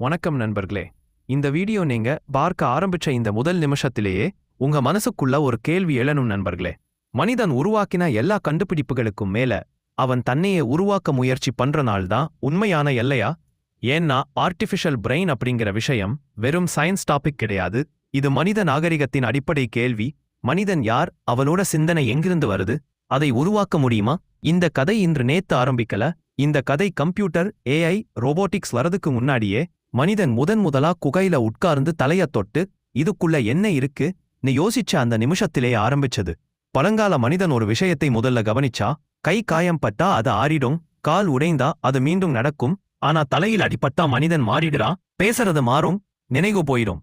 வணக்கம் நண்பர்களே. இந்த வீடியோ நீங்க பார்க்க ஆரம்பிச்ச இந்த முதல் நிமிஷத்திலேயே உங்க மனசுக்குள்ள ஒரு கேள்வி எழணும் நண்பர்களே. மனிதன் உருவாக்கின எல்லா கண்டுபிடிப்புகளுக்கும் மேல அவன் தன்னையே உருவாக்க முயற்சி பண்றனால்தான் உண்மையான எல்லையா? ஏன்னா ஆர்டிஃபிஷியல் பிரெயின் அப்படிங்கிற விஷயம் வெறும் சயின்ஸ் டாபிக் கிடையாது. இது மனித நாகரிகத்தின் அடிப்படை கேள்வி. மனிதன் யார்? அவனோட சிந்தனை எங்கிருந்து வருது? அதை உருவாக்க முடியுமா? இந்த கதை இன்று நேத்து ஆரம்பிக்கல. இந்த கதை கம்ப்யூட்டர் ஏஐ ரோபோட்டிக்ஸ் வரதுக்கு முன்னாடியே மனிதன் முதன் முதலா குகையில உட்கார்ந்து தலைய தொட்டு இதுக்குள்ள என்ன இருக்கு? நீ யோசிச்ச அந்த நிமிஷத்திலே ஆரம்பிச்சது. பழங்கால மனிதன் ஒரு விஷயத்தை முதல்ல கவனிச்சா கை காயம் பட்டா அது ஆறிடும் கால் உடைந்தா அது மீண்டும் நடக்கும் ஆனா தலையில் அடிபட்டா மனிதன் மாறிடுறான் பேசுறது மாறும் நினைவு போயிடும்.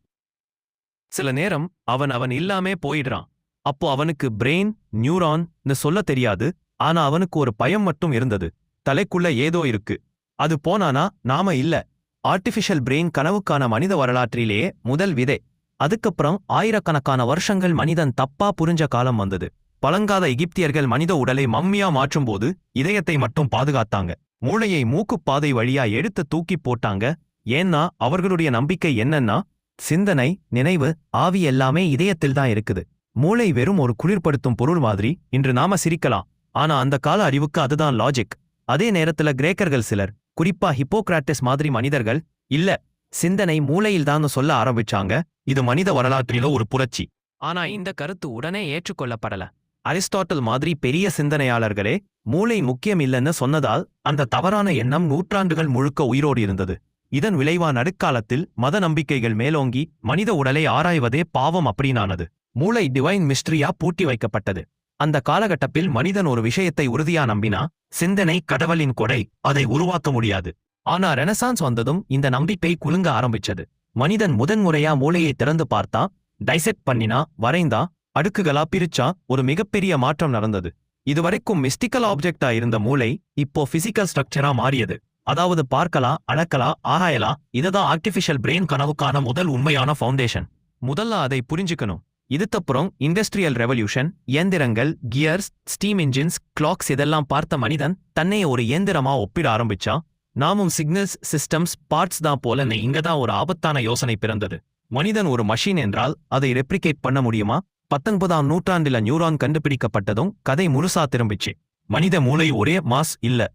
சில நேரம் அவன் அவன் இல்லாமே போயிடுறான். அப்போ அவனுக்கு பிரெயின் நியூரான்னு சொல்ல தெரியாது ஆனா அவனுக்கு ஒரு பயம் மட்டும் இருந்தது. தலைக்குள்ள ஏதோ இருக்கு. அது போனானா நாம இல்ல. ஆர்டிஃபிஷியல் பிரெயின் கனவுக்கான மனித வரலாற்றிலேயே முதல் விதை. அதுக்கப்புறம் ஆயிரக்கணக்கான வருஷங்கள் மனிதன் தப்பா புரிஞ்ச காலம் வந்தது. பழங்கால எகிப்தியர்கள் மனித உடலை மம்மியா மாற்றும்போது இதயத்தை மட்டும் பாதுகாத்தாங்க. மூளையை மூக்குப்பாதை வழியா எடுத்து தூக்கி போட்டாங்க. ஏன்னா அவர்களுடைய நம்பிக்கை என்னன்னா சிந்தனை நினைவு ஆவி எல்லாமே இதயத்தில் தான் இருக்குது. மூளை வெறும் ஒரு குளிர்படுத்தும் பொருள் மாதிரி இன்று நாம சிரிக்கலாம். ஆனா அந்த கால அறிவுக்கு அதுதான் லாஜிக் அதே நேரத்துல கிரேக்கர்கள் சிலர் குறிப்பா ஹிப்போகிராட்டிஸ் மாதிரி மனிதர்கள் இல்ல சிந்தனை மூளையில்தான் சொல்ல ஆரம்பிச்சாங்க இது மனித வரலாற்றில ஒரு புரட்சி. ஆனா இந்த கருத்து உடனே ஏற்றுக்கொள்ளப்படல. அரிஸ்டாட்டல் மாதிரி பெரிய சிந்தனையாளர்களே மூளை முக்கியம் இல்லைன்னு சொன்னதால் அந்த தவறான எண்ணம் நூற்றாண்டுகள் முழுக்க உயிரோடு இருந்தது. இதன் விளைவா நடுக்காலத்தில் மத நம்பிக்கைகள் மேலோங்கி மனித உடலை ஆராய்வதே பாவம் அப்படின்னானது. மூளை டிவைன் மிஸ்ட்ரியா பூட்டி வைக்கப்பட்டது. அந்த காலகட்டத்தில் மனிதன் ஒரு விஷயத்தை உறுதியா நம்பினா சிந்தனை கடவுளின் கொடை அதை உருவாக்க முடியாது. ஆனா ரெனசான்ஸ் வந்ததும் இந்த நம்பிக்கை குலுங்க ஆரம்பிச்சது. மனிதன் முதன்முறையா மூளையை திறந்து பார்த்தா டைசெக்ட் பண்ணினா வரைந்தா அடுக்குகளா பிரிச்சா ஒரு மிகப்பெரிய மாற்றம் நடந்தது. இதுவரைக்கும் மிஸ்டிக்கல் ஆப்ஜெக்டா இருந்த மூளை இப்போ பிசிக்கல் ஸ்ட்ரக்சரா மாறியது. அதாவது பார்க்கலாம் அளக்கலாம் ஆராயலாம் இதுதான் ஆர்டிஃபிஷியல் பிரெயின் கனவுக்கான முதல் உண்மையான ஃபவுண்டேஷன். முதல்ல அதை புரிஞ்சுக்கணும். இதுக்கப்புறம் இண்டஸ்ட்ரியல் ரெவல்யூஷன் இயந்திரங்கள் கியர்ஸ் ஸ்டீம் இன்ஜின்ஸ் கிளாக்ஸ் இதெல்லாம் பார்த்த மனிதன் தன்னை ஒரு இயந்திரமா ஒப்பிட ஆரம்பிச்சா நாமும் சிக்னல்ஸ் சிஸ்டம்ஸ் பார்ட்ஸ் தான் போல இங்க தான் ஒரு ஆபத்தான யோசனை பிறந்தது. மனிதன் ஒரு மஷின் என்றால் அதை ரெப்ளிகேட் பண்ண முடியுமா? பத்தொன்பதாம் நூற்றாண்டுல நியூரான் கண்டுபிடிக்கப்பட்டதும் கதை முழுசா திரும்பிச்சு. மனித மூளை ஒரே மாஸ் இல்ல.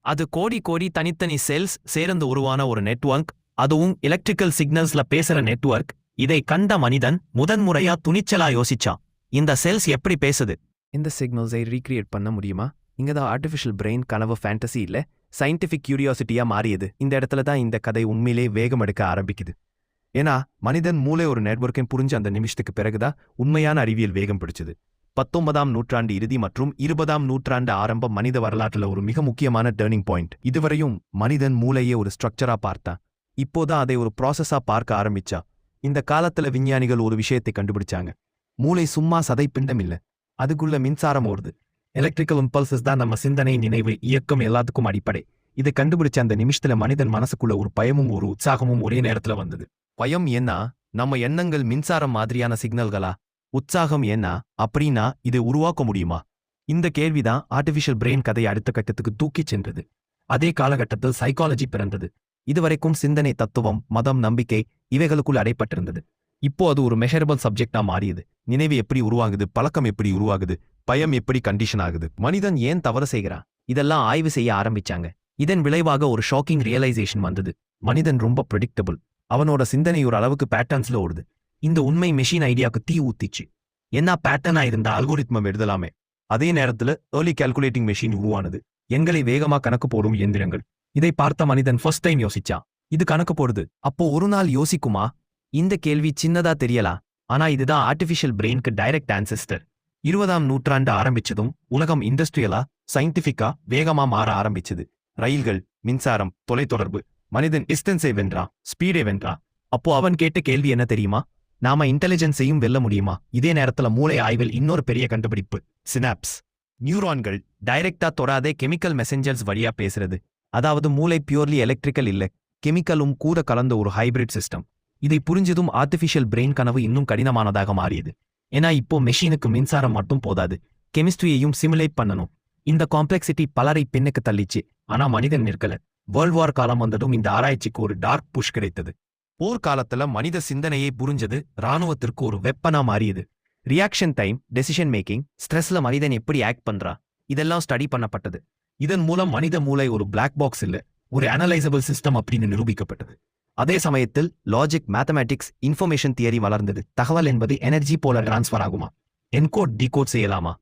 அது கோடி கோடி தனித்தனி செல்ஸ் சேர்ந்து உருவான ஒரு நெட்வொர்க் அதுவும் எலக்ட்ரிக்கல் சிக்னல்ஸ்ல பேசுற நெட்வொர்க் இதை கண்ட மனிதன் முதன்முறையா துணிச்சலா யோசிச்சான். இந்த செல்ஸ் எப்படி பேசுது? இந்த சிக்னல்ஸை ரீக்ரியேட் பண்ண முடியுமா? இங்க தான் ஆர்டிஃபிஷியல் பிரெயின் கனவு ஃபேண்டசி இல்ல சயின்டிஃபிக் கியூரியாசிட்டியா மாறியது. இந்த இடத்துல தான் இந்த கதை உண்மையிலே வேகம் எடுக்க ஆரம்பிக்குது. ஏன்னா மனிதன் மூளை ஒரு நெட்வொர்க்கை புரிஞ்ச அந்த நிமிஷத்துக்கு பிறகுதான் உண்மையான அறிவியல் வேகம் பிடிச்சது. பத்தொன்பதாம் நூற்றாண்டு இறுதி மற்றும் இருபதாம் நூற்றாண்டு ஆரம்பம் மனித வரலாற்றுல ஒரு மிக முக்கியமான டேர்னிங் பாயிண்ட் இதுவரையும் மனிதன் மூளையே ஒரு ஸ்ட்ரக்சரா பார்த்தான். இப்போதான் அதை ஒரு ப்ராசஸா பார்க்க ஆரம்பிச்சா இந்த காலத்துல விஞ்ஞானிகள் ஒரு விஷயத்தை கண்டுபிடிச்சாங்க. மூளை சும்மா சதைப்பிண்டம் இல்ல அதுக்குள்ள மின்சாரம் ஓடுது. எலக்ட்ரிக்கல் இம்பல்சஸ் தான் நம்ம சிந்தனை நினைவு இயக்கம் எல்லாத்துக்கும் அடிப்படை. இதை கண்டுபிடிச்ச அந்த நிமிஷத்துல மனிதன் மனசுக்குள்ள ஒரு பயமும் ஒரு உற்சாகமும் ஒரே நேரத்துல வந்தது. பயம் என்ன நம்ம எண்ணங்கள் மின்சாரம் மாதிரியான சிக்னல்களா? உற்சாகம் என்ன அப்படின்னா இதை உருவாக்க முடியுமா? இந்த கேள்விதான் ஆர்டிஃபிஷியல் பிரெயின் கதை அடுத்த கட்டத்துக்கு தூக்கிச் சென்றது. அதே காலகட்டத்தில் சைக்காலஜி பிறந்தது. இதுவரைக்கும் சிந்தனை தத்துவம் மதம் நம்பிக்கை இவைகளுக்குள் அடைப்பட்டிருந்தது. இப்போ அது ஒரு மெஷரபிள் சப்ஜெக்டா மாறியது. நினைவு எப்படி உருவாகுது பழக்கம் எப்படி உருவாகுது பயம் எப்படி கண்டிஷன் ஆகுது மனிதன் ஏன் தவறு செய்கிறான்? இதெல்லாம் ஆய்வு செய்ய ஆரம்பிச்சாங்க. இதன் விளைவாக ஒரு ஷாக்கிங் ரியலைசேஷன் வந்தது. மனிதன் ரொம்ப ப்ரெடிக்டபிள் அவனோட சிந்தனை ஒரு அளவுக்கு பேட்டர்ன்ஸ்ல ஓடுது. இந்த உண்மை மெஷின் ஐடியாக்கு தீ ஊத்திச்சு. என்ன பேட்டர்னா இருந்த அல்கோரித்மம் எழுதலாமே. அதே நேரத்துல ஏர்லி கால்குலேட்டிங் மெஷின் உருவானது. எங்களை வேகமா கணக்கு போடும் இயந்திரங்கள். இதை பார்த்த மனிதன் ஃபர்ஸ்ட் டைம் யோசிச்சா. இது கணக்கு போடுது. அப்போ ஒரு நாள் யோசிக்குமா? இந்த கேள்வி சின்னதா தெரியலாம் ஆனா இதுதான் ஆர்டிஃபிஷியல் பிரெயினுக்கு டைரக்ட் ஆன்செஸ்டர் இருபதாம் நூற்றாண்டு ஆரம்பிச்சதும் உலகம் இண்டஸ்ட்ரியலா சயின்டிபிக்கா வேகமா மாற ஆரம்பிச்சது. ரயில்கள் மின்சாரம் தொலைத்தொடர்பு மனிதன் டிஸ்டன்ஸை வென்றான் ஸ்பீடை வென்றான் அப்போ அவன் கேட்ட கேள்வி என்ன தெரியுமா? நாம இன்டெலிஜென்ஸையும் வெல்ல முடியுமா? இதே நேரத்துல மூளை ஆய்வில் இன்னொரு பெரிய கண்டுபிடிப்பு சினாப்ஸ் நியூரான்கள் டைரக்டா தொடாதே கெமிக்கல் மெசஞ்சர்ஸ் வழியா பேசுறது. அதாவது மூளை பியூர்லி எலக்ட்ரிக்கல் இல்ல. கெமிக்கலும் கூட கலந்த ஒரு ஹைபிரிட் சிஸ்டம் இதை புரிஞ்சதும் ஆர்டிஃபிஷியல் பிரெயின் கனவு இன்னும் கடினமானதாக மாறியது. ஏன்னா இப்போ மெஷினுக்கு மின்சாரம் மட்டும் போதாது. கெமிஸ்ட்ரியையும் சிமுலேட் பண்ணணும். இந்த காம்ப்ளெக்சிட்டி பலரை பின்னுக்கு தள்ளிச்சு. ஆனா மனிதன் நிற்கல. வேர்ல்ட் வார் காலம் வந்ததும் இந்த ஆராய்ச்சிக்கு ஒரு டார்க் புஷ் கிடைத்தது. போர்க்காலத்துல மனித சிந்தனையை புரிஞ்சது ராணுவத்திற்கு ஒரு வெப்பனா மாறியது. ரியாக்ஷன் டைம் டெசிஷன் மேக்கிங் ஸ்ட்ரெஸ்ல மனிதன் எப்படி ஆக்ட் பண்றா? இதெல்லாம் ஸ்டடி பண்ணப்பட்டது. இதன் மூலம் மனித மூளை ஒரு பிளாக் பாக்ஸ் இல்ல ஒரு அனலைசபிள் சிஸ்டம் அப்படின்னு நிரூபிக்கப்பட்டது. அதே சமயத்தில் லாஜிக் மேத்தமேட்டிக்ஸ் இன்ஃபர்மேஷன் தியரி வளர்ந்தது. தகவல் என்பது எனர்ஜி போல டிரான்ஸ்ஃபர் ஆகுமா? என்கோட் டிகோட் செய்யலாமா?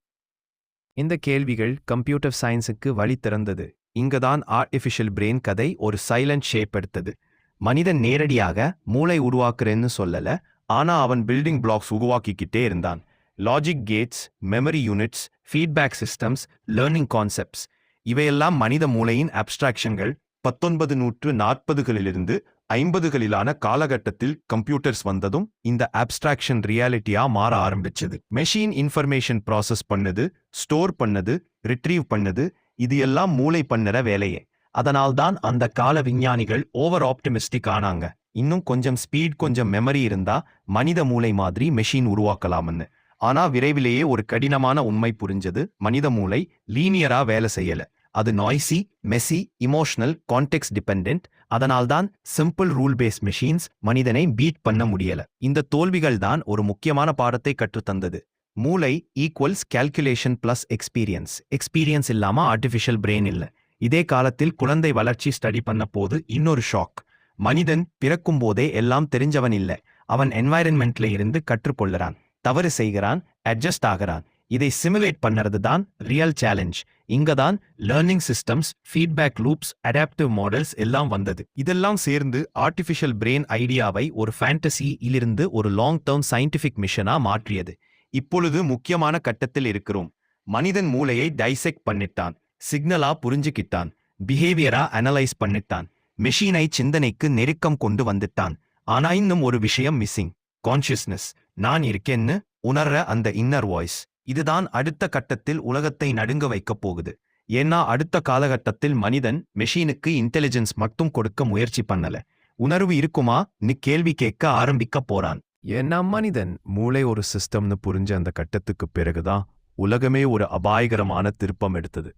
இந்த கேள்விகள் கம்ப்யூட்டர் சயின்ஸுக்கு வழி திறந்தது. இங்கதான் ஆர்டிஃபிஷியல் பிரெயின் கதை ஒரு சைலண்ட் ஷேப் எடுத்தது. மனிதன் நேரடியாக மூளை உருவாக்குறேன்னு சொல்லல ஆனா அவன் பில்டிங் பிளாக்ஸ் உருவாக்கிக்கிட்டே இருந்தான். Logic gates memory units feedback systems learning concepts இவையெல்லாம் மனித மூளையின் அப்ஸ்ட்ராக்ஷன்கள் பத்தொன்பது நூற்று நாற்பதுகளிலிருந்து ஐம்பதுகளிலான காலகட்டத்தில் கம்ப்யூட்டர்ஸ் வந்ததும் இந்த அப்ஸ்ட்ராக்ஷன் ரியாலிட்டியா மாற ஆரம்பிச்சது. மெஷின் இன்ஃபர்மேஷன் ப்ராசஸ் பண்ணது ஸ்டோர் பண்ணது ரிட்ரீவ் பண்ணது இது எல்லாம் மூளை பண்ணுற வேலையே. அதனால்தான் அந்த கால விஞ்ஞானிகள் ஓவர் ஆப்டிமிஸ்டிக் ஆனாங்க. இன்னும் கொஞ்சம் ஸ்பீட் கொஞ்சம் மெமரி இருந்தா மனித மூளை மாதிரி மெஷின் உருவாக்கலாம்னு. ஆனா விரைவிலேயே ஒரு கடினமான உண்மை புரிஞ்சது மனித மூளை லீனியரா வேலை செய்யல. அது noisy messy emotional context depend அதனால்தான் சிம்பிள் ரூல் பேஸ்ட் மெஷின்ஸ் மனிதனை பீட் பண்ண முடியல. இந்த தோல்விகள் தான் ஒரு முக்கியமான பாடத்தை கற்றுத்தந்தது மூளை equals calculation plus experience experience இல்லாம ஆர்டிஃபிஷியல் பிரெயின் இல்ல. இதே காலத்தில் குழந்தை வளர்ச்சி ஸ்டடி பண்ண போது இன்னொரு ஷாக் மனிதன் பிறக்கும் போதே எல்லாம் தெரிஞ்சவன் இல்ல. அவன் என்வாயரன்மெண்ட்ல இருந்து கற்றுக்கொள்ளுறான் தவறு செய்கிறான் அட்ஜஸ்ட் ஆகிறான். இதை சிமுலேட் பண்ணறது தான் ரியல் சேலஞ்ச் இங்க தான் learning systems feedback loops adaptive models எல்லாம் வந்தது. இதெல்லாம் சேர்ந்து ஆர்டிஃபிஷியல் பிரெயின் ஐடியாவை ஒரு ஃபேண்டசியிலிருந்து ஒரு லாங் டேர்ம் சயின்டிஃபிக் மிஷனா மாற்றியது. இப்பொழுது முக்கியமான கட்டத்தில் இருக்கிறோம். மனிதன் மூளையை டைசெக்ட் பண்ணிட்டான். சிக்னலா புரிஞ்சுக்கிட்டான். பிஹேவியரா அனலைஸ் பண்ணிட்டான். மெஷினை சிந்தனைக்கு நெருக்கம் கொண்டு வந்துட்டான். ஆனா இன்னும் ஒரு விஷயம் மிஸ்ஸிங் கான்ஷியஸ்னஸ் நான் இருக்கேன்னு உணர்ற அந்த இன்னர் வாய்ஸ் இதுதான் அடுத்த கட்டத்தில் உலகத்தை நடுங்க வைக்கப் போகுது. ஏன்னா அடுத்த காலகட்டத்தில் மனிதன் மெஷினுக்கு இன்டெலிஜென்ஸ் மட்டும் கொடுக்க முயற்சி பண்ணல. உணர்வு இருக்குமா? நீ கேள்வி கேட்க ஆரம்பிக்க போறான். ஏன்னா மனிதன் மூளை ஒரு சிஸ்டம்னு புரிஞ்ச அந்த கட்டத்துக்கு பிறகுதான் உலகமே ஒரு அபாயகரமான திருப்பம் எடுத்தது.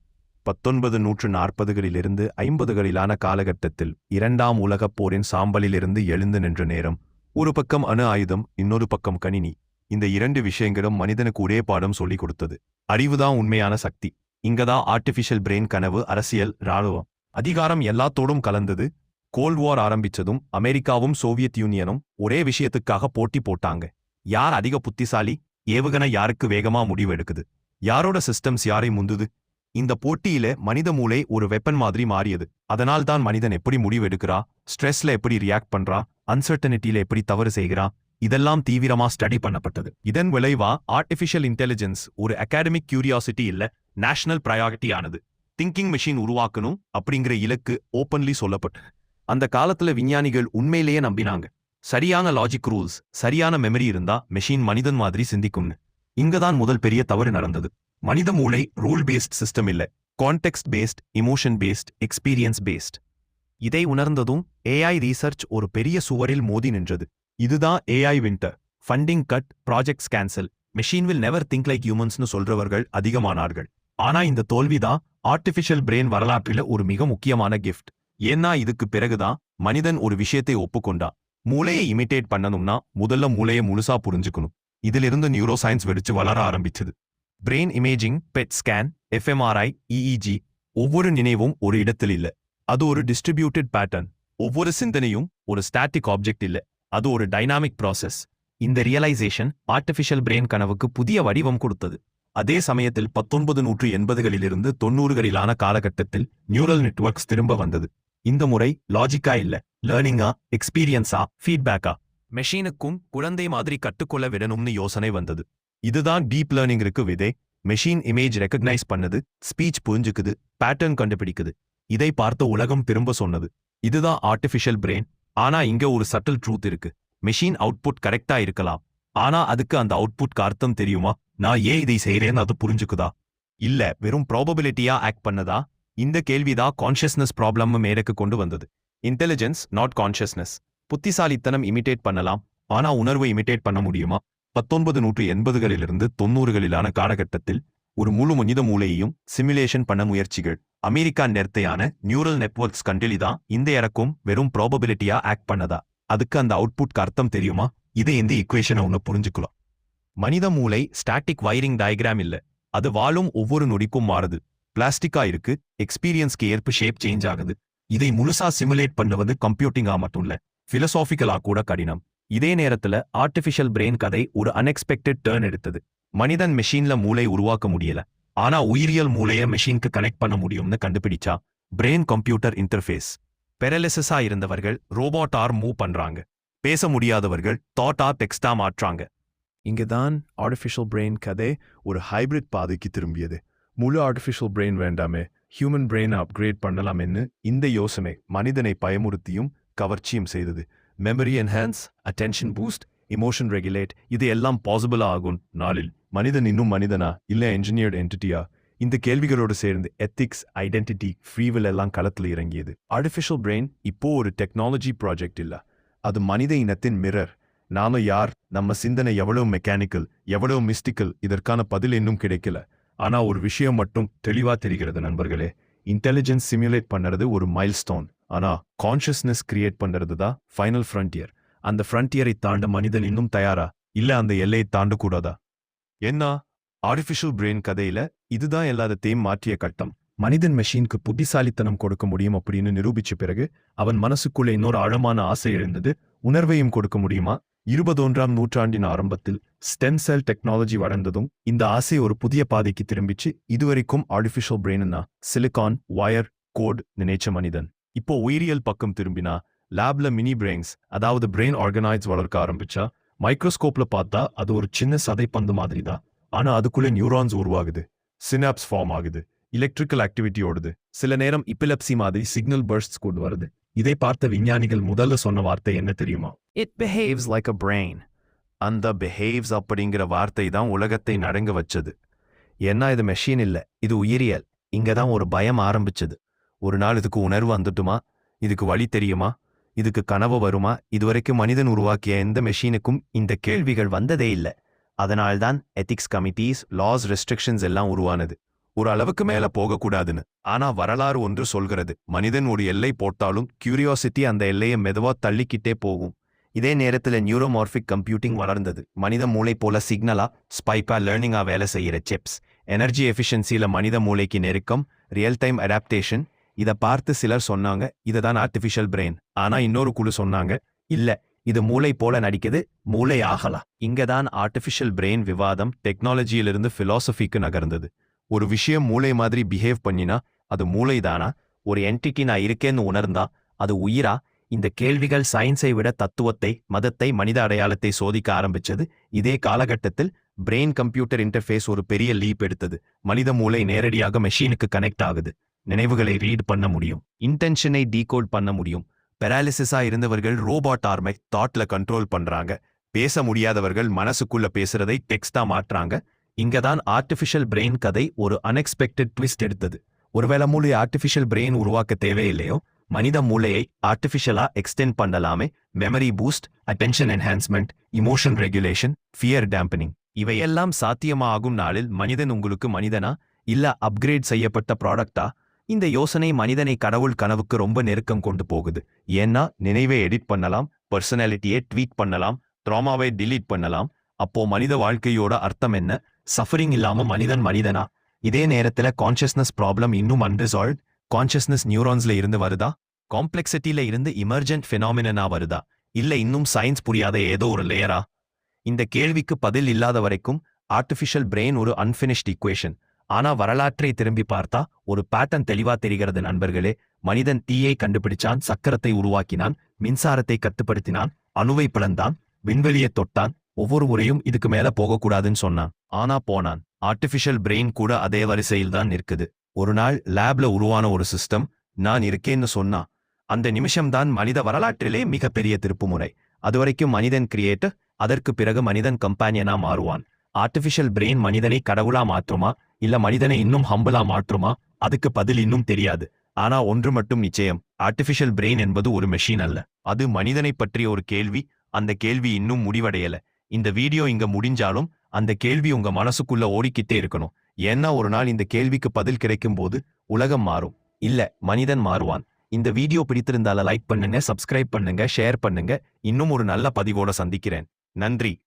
பத்தொன்பது நூற்று நாற்பதுகளிலிருந்து ஐம்பதுகளிலான காலகட்டத்தில் இரண்டாம் உலகப் போரின் சாம்பலிலிருந்து எழுந்து நின்ற நேரம் ஒரு பக்கம் அணு ஆயுதம் இன்னொரு பக்கம் கணினி. இந்த இரண்டு விஷயங்களும் மனிதனுக்கு ஒரே பாடம் சொல்லிக் கொடுத்தது. அறிவுதான் உண்மையான சக்தி. இங்கதான் ஆர்டிஃபிஷியல் பிரெயின் கனவு அரசியல் ராணுவம் அதிகாரம் எல்லாத்தோடும் கலந்தது. கோல்ட் வார் ஆரம்பிச்சதும் அமெரிக்காவும் சோவியத் யூனியனும் ஒரே விஷயத்துக்காக போட்டி போட்டாங்க. யார் அதிக புத்திசாலி? ஏவுகணை யாருக்கு வேகமா முடிவு எடுக்குது யாரோட சிஸ்டம்ஸ் யாரை முந்துது? இந்த போட்டியில மனித மூளை ஒரு வெப்பன் மாதிரி மாறியது. அதனால் தான் மனிதன் எப்படி முடிவு எடுக்கிறா ஸ்ட்ரெஸ்ல எப்படி ரியாக்ட் பண்றா? அன்சர்டனிட்டியில எப்படி தவறு செய்கிறா? இதெல்லாம் தீவிரமா ஸ்டடி பண்ணப்பட்டது. இதன் விளைவா ஆர்டிஃபிஷியல் இன்டெலிஜென்ஸ் ஒரு அகாடமிக் கியூரியாசிட்டி இல்ல நேஷனல் ப்ரையாரிட்டி ஆனது. திங்கிங் மெஷின் உருவாக்கணும் அப்படிங்கிற இலக்கு ஓப்பன்லி சொல்லப்பட்டது அந்த காலத்துல விஞ்ஞானிகள் உண்மையிலேயே நம்பினாங்க. சரியான லாஜிக் ரூல்ஸ் சரியான மெமரி இருந்தா மெஷின் மனிதன் மாதிரி சிந்திக்கும்னு. இங்கதான் முதல் பெரிய தவறு நடந்தது. மனித மூளை ரூல் பேஸ்ட் சிஸ்டம் இல்ல context based emotion based experience based இதை உணர்ந்ததும் ஏஐ ரீசர்ச் ஒரு பெரிய சுவரில் மோதி நின்றது. இதுதான் AI winter funding cut projects cancel machine will never think like ஹியூமன்ஸ்னு சொல்றவர்கள் அதிகமானார்கள். ஆனா இந்த தோல்விதான் ஆர்டிஃபிஷியல் பிரெயின் வரலாற்றில ஒரு மிக முக்கியமான கிஃப்ட் ஏன்னா இதுக்கு பிறகுதான் மனிதன் ஒரு விஷயத்தை ஒப்புக்கொண்டான் மூளையை இமிட்டேட் பண்ணணும்னா முதல்ல மூளையை முழுசா புரிஞ்சுக்கணும். இதிலிருந்து நியூரோ சயின்ஸ் வெடிச்சு வளர ஆரம்பிச்சது. Brain imaging PET scan fMRI EEG ஒவ்வொரு நினைவும் ஒரு இடத்தில் இல்ல. அது ஒரு டிஸ்ட்ரிபியூட்டட் பேட்டர்ன் ஒவ்வொரு சிந்தனையும் ஒரு ஸ்டாட்டிக் ஆப்ஜெக்ட் இல்ல. அது ஒரு டைனாமிக் ப்ராசஸ் இந்த ரியலைசேஷன் ஆர்டிஃபிஷியல் பிரெயின் கனவுக்கு புதிய வடிவம் கொடுத்தது. அதே சமயத்தில் பத்தொன்பது நூற்று எண்பதுகளிலிருந்து தொண்ணூறுகளிலான காலகட்டத்தில் நியூரல் நெட்வொர்க்ஸ் திரும்ப வந்தது. இந்த முறை லாஜிக்கா இல்ல லேர்னிங்கா எக்ஸ்பீரியன்ஸா ஃபீட்பேக்கா மெஷினுக்கும் குழந்தை மாதிரி கற்றுக்கொள்ள விடணும்னு யோசனை வந்தது. இதுதான் டீப் லேர்னிங்கிற்கு விதை. மெஷின் இமேஜ் ரெக்கக்னைஸ் பண்ணுது ஸ்பீச் புரிஞ்சுக்குது பேட்டர்ன் கண்டுபிடிக்குது. இதை பார்த்த உலகம் திரும்ப சொன்னது. இதுதான் ஆர்டிஃபிஷியல் பிரெயின் ஆனா இங்க ஒரு சட்டில் ட்ரூத் இருக்கு. மெஷின் அவுட்புட் கரெக்டா இருக்கலாம். ஆனா அதுக்கு அந்த அவுட்புட்க்கு அர்த்தம் தெரியுமா? நான் ஏன் இதை செய்யறேன்னு அது புரிஞ்சுக்குதா? இல்ல வெறும் ப்ராபபிலிட்டியா ஆக்ட் பண்ணதா? இந்த கேள்விதான் கான்ஷியஸ்னஸ் ப்ராப்ளம் மேடக்கு கொண்டு வந்தது. இன்டெலிஜென்ஸ் நாட் கான்ஷியஸ்னஸ் புத்திசாலித்தனம் இமிட்டேட் பண்ணலாம். ஆனா உணர்வை இமிட்டேட் பண்ண முடியுமா? பத்தொன்பது நூற்று எண்பதுகளிலிருந்து தொண்ணூறுகளிலான காலகட்டத்தில் ஒரு முழு மனித மூளையையும் சிமுலேஷன் பண்ண முயற்சிகள். அமெரிக்கா நேர்த்தையான நியூரல் நெட்வொர்க்ஸ் கண்டிலிதான் இந்த இறக்கும் வெறும் ப்ராபபிலிட்டியா ஆக்ட் பண்ணதா? அதுக்கு அந்த அவுட்புட்க்கு அர்த்தம் தெரியுமா? இதை இந்த இக்குவேஷனை ஒன்று புரிஞ்சுக்கலாம் மனித மூளை ஸ்டாட்டிக் வயரிங் டயக்ராம் இல்ல. அது வாழும் ஒவ்வொரு நொடிக்கும் மாறுது. பிளாஸ்டிக்கா இருக்கு. எக்ஸ்பீரியன்ஸ்க்கு ஏற்ப ஷேப் சேஞ்ச் ஆகுது. இதை முழுசா சிமுலேட் பண்ணுவது கம்ப்யூட்டிங்கா மட்டும் இல்ல பிலசாபிக்கலா கூட கடினம். இதே நேரத்துல ஆர்டிபிஷியல் பிரெயின் கதை ஒரு அன்எக்ஸ்பெக்டட் டேர்ன் எடுத்தது. மனிதன் மெஷின்ல மூளை உருவாக்க முடியல. ஆனா உயிரியல் மூளைய மெஷினுக்கு கனெக்ட் பண்ண முடியும்னு கண்டுபிடிச்சா பிரெயின் கம்ப்யூட்டர் இன்டர்ஃபேஸ் பெரலிசஸா இருந்தவர்கள் ரோபோட் ஆர் மூவ் பண்றாங்க. பேச முடியாதவர்கள் தாட்டா ஆர் டெக்ஸ்டா மாற்றாங்க. இங்கதான் ஆர்டிஃபிஷியல் பிரெயின் கதை ஒரு ஹைபிரிட் பாதைக்கு திரும்பியது. முழு ஆர்டிஃபிஷியல் பிரெயின் வேண்டாமே ஹியூமன் பிரெயின் அப்கிரேட் பண்ணலாம்னு இந்த யோசனை மனிதனை பயமுறுத்தியும் கவர்ச்சியும் செய்தது. Memory enhance attention boost emotion regulate இது எல்லாம் பாசிபிள் ஆகும். நாளில். மனிதன் இன்னும் மனிதனா? இல்ல என்ஜினியர்டு என்டிட்டியா இந்த கேள்விகளோடு சேர்ந்து எத்திக்ஸ் ஐடென்டிட்டி ஃப்ரீவில் எல்லாம் களத்தில் இறங்கியது. ஆர்டிஃபிஷியல் பிரெயின் இப்போ ஒரு டெக்னாலஜி ப்ராஜெக்ட் இல்ல. அது மனித இனத்தின் மிரர் நாம யார்? நம்ம சிந்தனை எவ்வளவு மெக்கானிக்கல் எவ்வளவு மிஸ்டிக்கல் இதற்கான பதில் இன்னும் கிடைக்கல. ஆனா ஒரு விஷயம் மட்டும் தெளிவா தெரிகிறது நண்பர்களே. இன்டெலிஜென்ஸ் சிமுலேட் பண்ணுறது ஒரு மைல்ஸ்டோன் ஆனா கான்ஷியஸ்னஸ் கிரியேட் பண்றது தான் ஃபைனல் ஃப்ரண்டியர் அந்த ஃப்ரண்டியரை தாண்ட மனிதன் இன்னும் தயாரா? இல்ல அந்த எல்லையை தாண்டக்கூடாதா? என்ன? ஆர்டிஃபிஷியல் பிரெயின் கதையில இதுதான் எல்லாத்தையும் மாற்றிய கட்டம். மனிதன் மெஷினுக்கு புத்திசாலித்தனம் கொடுக்க முடியும் அப்படின்னு நிரூபிச்ச பிறகு அவன் மனசுக்குள்ள இன்னொரு ஆழமான ஆசை எழுந்தது உணர்வையும் கொடுக்க முடியுமா? இருபதொன்றாம் நூற்றாண்டின் ஆரம்பத்தில் ஸ்டெம் செல் டெக்னாலஜி வளர்ந்ததும் இந்த ஆசை ஒரு புதிய பாதைக்கு திரும்பிச்சு இதுவரைக்கும் ஆர்டிஃபிஷியல் பிரெயின்னா சிலிகான் வயர் கோட் நினைச்ச மனிதன். இப்போ உயிரியல் பக்கம் திரும்பினா லேப்ல மினி பிரெயின்ஸ் அதாவது பிரெயின் ஆர்கனைஸ் வளர்க்க ஆரம்பிச்சா மைக்ரோஸ்கோப்ல பார்த்தா அது ஒரு சின்ன சதைப்பந்து மாதிரி தான் ஆனா அதுக்குள்ள நியூரான்ஸ் உருவாகுது. சினாப்ஸ் ஃபார்ம் ஆகுது. எலக்ட்ரிக்கல் ஆக்டிவிட்டி ஓடுது. சில நேரம் இப்பிலப்சி மாதிரி சிக்னல் பர்ஸ்ட் கொண்டு வருது. இதை பார்த்த விஞ்ஞானிகள் முதல்ல சொன்ன வார்த்தை என்ன தெரியுமா? It behaves like a brain அந்த பிஹேவ்ஸ் அப்படிங்கிற வார்த்தை தான் உலகத்தை நடங்க வச்சது. ஏன்னா இது மெஷின் இல்ல. இது உயிரியல். இங்க தான் ஒரு பயம் ஆரம்பிச்சது. ஒரு நாள் இதுக்கு உணர்வு வந்துட்டுமா? இதுக்கு வழி தெரியுமா? இதுக்கு கனவு வருமா? இதுவரைக்கும் மனிதன் உருவாக்கிய எந்த மெஷினுக்கும் இந்த கேள்விகள் வந்ததே இல்ல. அதனால்தான் எத்திக்ஸ் கமிட்டிஸ் லாஸ் ரெஸ்ட்ரிக்ஷன்ஸ் எல்லாம் உருவானது. ஒரு அளவுக்கு மேல போகக்கூடாதுன்னு. ஆனா வரலாறு ஒன்று சொல்கிறது மனிதன் ஒரு எல்லை போட்டாலும் கியூரியாசிட்டி அந்த எல்லையை மெதுவா தள்ளிக்கிட்டே போகும். இதே நேரத்துல நியூரோமார்பிக் கம்ப்யூட்டிங் வளர்ந்தது. மனித மூளை போல சிக்னலா ஸ்பைப்பா லேர்னிங்கா வேலை செய்யற செப்ஸ் எனர்ஜி எஃபிஷியன்சில மனித மூளைக்கு நெருக்கம் ரியல் டைம் அடாப்டேஷன் இத பார்த்து சிலர் சொன்னாங்க இதுதான் ஆர்டிஃபிஷியல் பிரெயின் ஆனா இன்னொரு குழு சொன்னாங்க இல்ல இது மூளை போல நடிக்குது மூளை ஆகலாம் இங்கதான் ஆர்டிஃபிஷியல் பிரெயின் விவாதம் டெக்னாலஜியிலிருந்து பிலாசபிக்கு நகர்ந்தது. ஒரு விஷயம் மூளை மாதிரி பிஹேவ் பண்ணினா அது மூளைதானா ஒரு என்டிட்டி நான் இருக்கேன்னு உணர்ந்தா அது உயிரா? இந்த கேள்விகள் சயின்ஸை விட தத்துவத்தை மதத்தை மனித அடையாளத்தை சோதிக்க ஆரம்பிச்சது. இதே காலகட்டத்தில் பிரெயின் கம்ப்யூட்டர் இன்டர்ஃபேஸ் ஒரு பெரிய லீப் எடுத்தது. மனித மூளை நேரடியாக மெஷினுக்கு கனெக்ட் ஆகுது. நினைவுகளை ரீட் பண்ண முடியும். இன்டென்ஷனை டீகோட் பண்ண முடியும். பெராலிசிஸா இருந்தவர்கள் ரோபாட் ஆர்மை தாட்ல கண்ட்ரோல் பண்றாங்க. பேச முடியாதவர்கள் மனசுக்குள்ள பேசுறதை டெக்ஸ்டா மாற்றாங்க. இங்கதான் ஆர்டிஃபிஷியல் பிரெயின் கதை ஒரு அன்எக்ஸ்பெக்டட் ட்விஸ்ட் எடுத்தது. ஒருவேளை மூளை ஆர்டிஃபிஷியல் பிரெயின் உருவாக்க தேவையில்லையோ? மனித மூளையை ஆர்டிஃபிஷியலா எக்ஸ்டெண்ட் பண்ணலாமே. Memory boost attention enhancement emotion regulation fear dampening இவையெல்லாம் சாத்தியமாகும் நாளில் மனிதன் உங்களுக்கு மனிதனா? இல்ல அப்கிரேட் செய்யப்பட்ட ப்ராடக்டா இந்த யோசனை மனிதனை கடவுள் கனவுக்கு ரொம்ப நெருக்கம் கொண்டு போகுது. ஏன்னா நினைவை எடிட் பண்ணலாம் பர்சனாலிட்டியை ட்வீட் பண்ணலாம் ட்ராமாவை டிலீட் பண்ணலாம். அப்போ மனித வாழ்க்கையோட அர்த்தம் என்ன? சஃபரிங் இல்லாம மனிதன் மனிதனா? இதே நேரத்துல கான்சியஸ்னஸ் ப்ராப்ளம் இன்னும் அன்ரிசால்வ் கான்ஷியஸ்னஸ் நியூரான்ஸ்ல இருந்து வருதா? காம்ப்ளெக்சிட்டில இருந்து இமர்ஜென்ட் ஃபினாமினா வருதா? இல்ல இன்னும் சயின்ஸ் புரியாத ஏதோ ஒரு லேயரா இந்த கேள்விக்கு பதில் இல்லாத வரைக்கும் ஆர்டிஃபிஷியல் பிரெயின் ஒரு அன்பினிஷ்ட் ஈக்குவேஷன் ஆனா வரலாற்றை திரும்பி பார்த்தா ஒரு பேட்டர்ன் தெளிவா தெரிகிறது நண்பர்களே. மனிதன் தீயை கண்டுபிடிச்சான் சக்கரத்தை உருவாக்கினான் மின்சாரத்தை கட்டுப்படுத்தினான் அணுவை பிளந்தான் விண்வெளியை தொட்டான் ஒவ்வொரு முறையும் இதுக்கு மேல போகக்கூடாதுன்னு சொன்னான். ஆனா போனான். ஆர்டிபிஷியல் பிரெயின் கூட அதே வரிசையில் தான் நிற்குது. ஒரு நாள் லேப்ல உருவான ஒரு சிஸ்டம் நான் இருக்கேன்னு சொன்னா அந்த நிமிஷம்தான் மனித வரலாற்றிலே மிகப்பெரிய திருப்புமுறை. அதுவரைக்கும் மனிதன் கிரியேட்டர் அதற்கு பிறகு மனிதன் கம்பானியனா மாறுவான். ஆர்டிபிஷியல் பிரெயின் மனிதனை கடவுளா மாற்றுமா? இல்ல மனிதனை இன்னும் ஹம்பலா மாற்றுமா? அதுக்கு பதில் இன்னும் தெரியாது. ஆனா ஒன்று மட்டும் நிச்சயம் ஆர்டிஃபிஷியல் பிரெயின் என்பது ஒரு மெஷின் அல்ல. அது மனிதனை பற்றிய ஒரு கேள்வி அந்த கேள்வி இன்னும் முடிவடையல. இந்த வீடியோ இங்க முடிஞ்சாலும் அந்த கேள்வி உங்க மனசுக்குள்ள ஓடிக்கிட்டே இருக்கணும். ஏன்னா ஒரு நாள் இந்த கேள்விக்கு பதில் கிடைக்கும் போது உலகம் மாறும். இல்ல மனிதன் மாறுவான். இந்த வீடியோ பிடித்திருந்தால லைக் பண்ணுங்க சப்ஸ்கிரைப் பண்ணுங்க ஷேர் பண்ணுங்க. இன்னும் ஒரு நல்ல பதிவோட சந்திக்கிறேன். நன்றி.